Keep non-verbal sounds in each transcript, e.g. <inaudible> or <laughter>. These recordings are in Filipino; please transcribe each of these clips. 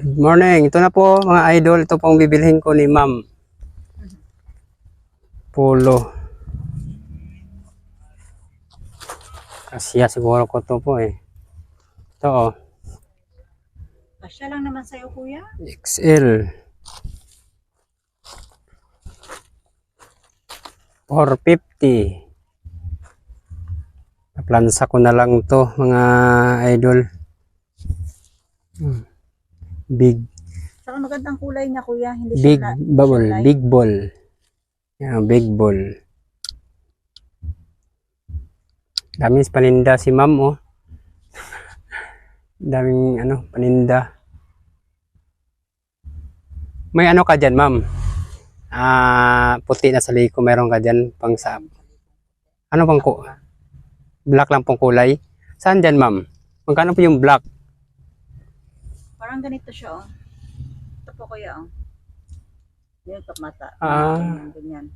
Good morning. Ito na po mga idol. Ito pong bibilhin ko ni ma'am. Polo. Kasya siguro ko to po eh. Ito oh. Kasya lang naman sa'yo, kuya. XL. 450. Naplansa ko na lang to mga idol. Hmm. Big Saka magandang kulay niya, kuya. Hindi siya Big na- bubble, siya big ball. Yan, big ball. Daming paninda si ma'am, oh. <laughs> Daming, ano, paninda. May ano ka dyan, ma'am? Ah, puti na sa liko, meron ka dyan, pang sa... Ano bang ko? Black lang pong kulay? Saan dyan, ma'am? Magkano po yung black? Parang ganito siya, oh. Ito po, kuya, oh. Yung mata. Ah. Ganyan, ganyan.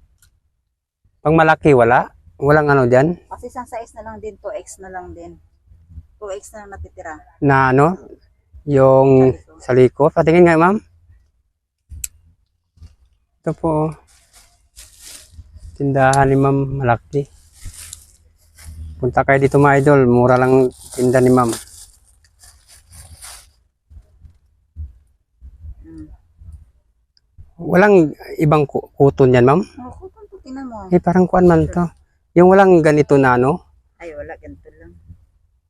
Pang malaki, wala? Walang ano dyan? Kasi isang size na lang din, 2X na lang din. 2X na lang natitira. na ano, yung sa liko. Patingin nga, ma'am. Ito po. oh. Tindahan ni ma'am, malaki. Punta kayo dito mga idol, mura lang tinda ni ma'am. Walang ibang ku- kuton yan, ma'am? Oh, kutong to, tingnan mo. Eh, parang kuan man to. Yung walang ganito na ano. Ay, wala, ganito lang.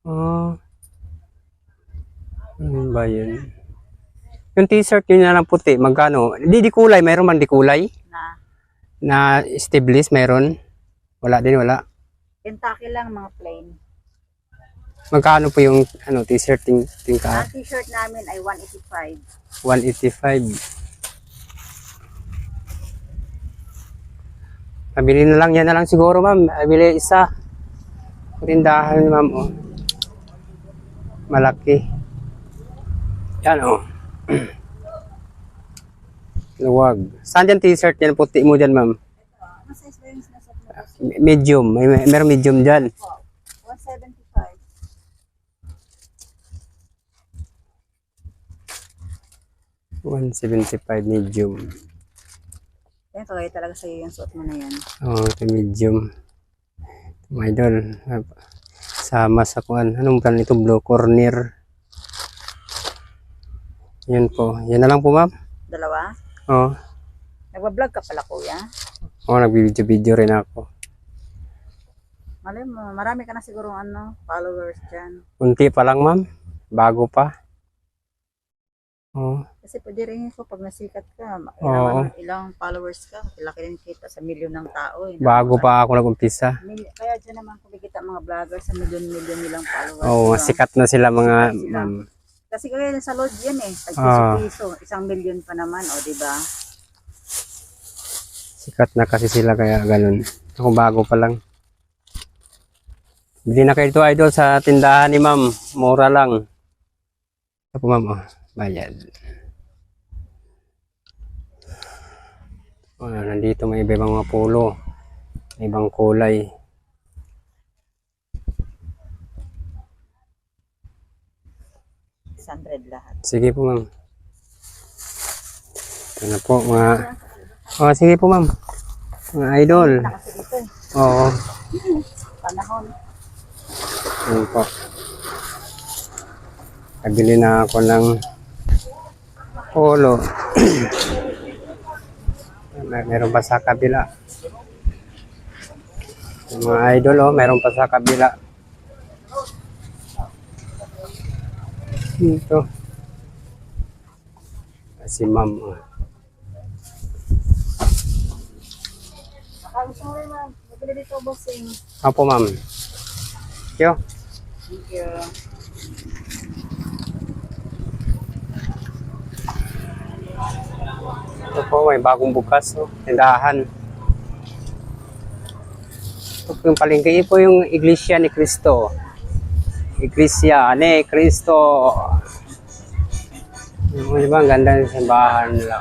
Oh. Ano ba yun? Yung t-shirt yun na lang puti, magkano? Di di kulay, mayroon man di kulay? Na, na established mayroon? Wala din, wala. Kentucky lang, mga plain. Magkano po yung ano, t-shirt ting, ting ka? Ang t-shirt namin ay 185. 185. Pabili na lang yan na lang siguro, ma'am. Pabili isa. Tindahan, ma'am, oh. Malaki. Yan, oh. <clears throat> Luwag. Saan dyan t-shirt yan? Puti mo dyan, ma'am. Medium. May, may, meron medium dyan. Po, 175. 175 medium. Yan, kagaya talaga sa'yo yung suot mo na yan. Oh, ito medium. Mga idol. Sama sa kuan. Anong brand ito? Blue Corner. Yan po. Yan na lang po, ma'am. Dalawa. Oh. Nagbablog ka pala, kuya. Oh, nagbibideo-video rin ako. Malay mo, marami ka na siguro ano, followers dyan. Kunti pa lang, ma'am. Bago pa. Oh. Kasi pwede rin ko pag nasikat ka, Oo. ilang, ilang followers ka, laki rin kita sa milyon ng tao. Eh, Bago pa ako nag-umpisa. Mil- kaya dyan naman kumikita mga vlogger sa milyon-milyon nilang followers. Oh, sikat na sila mga sila. ma'am. Kasi kaya sa load yan eh, tag piso, isang milyon pa naman, o di ba? Sikat na kasi sila kaya ganun. Ako bago pa lang. Bili na kayo ito idol sa tindahan ni ma'am. Mura lang. Ito po ma'am. Oh. Bayad. Oh, nandito may iba-ibang mga pulo. May ibang kulay. lahat. Sige po ma'am. Ito na po mga... Oh, sige po ma'am. Mga idol. Eh, Oo. panahon. Yun po. Nabili na ako ng polo. <clears throat> May- meron pa sa kabila. Yung mga idol, oh, meron pa sa kabila. Dito. Si ma'am. oh. Ah, mo rin ma'am, nabili dito bossing. Apo ma'am. Yo. Thank you. Ito po, may bagong bukas, no? tindahan. Ito po yung palengke. Ito po yung Iglesia ni Cristo. Iglesia ni Cristo. Oh, di ba? Ang ganda ng simbahan nila.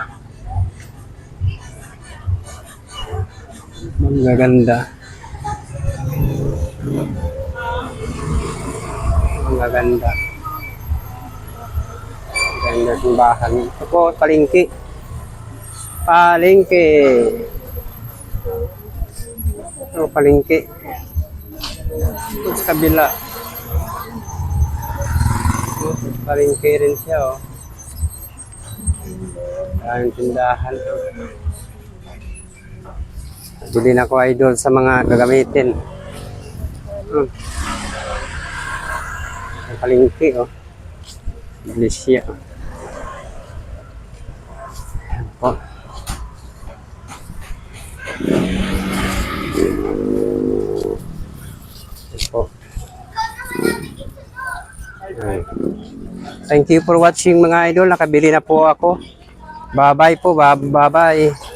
Ang gaganda. Ang gaganda. Ganda. Ganda ng bahan. Ito po, palingki. Palingki. Ito, palingki. Ito sa kabila. Ito, Palingki rin siya, oh. Maraming tindahan. Bili na ko idol sa mga gagamitin. Hmm. Ang palingki, oh. Iglesia. Ayan po. Thank you for watching mga idol. Nakabili na po ako. Bye-bye po. Bye- Bye-bye.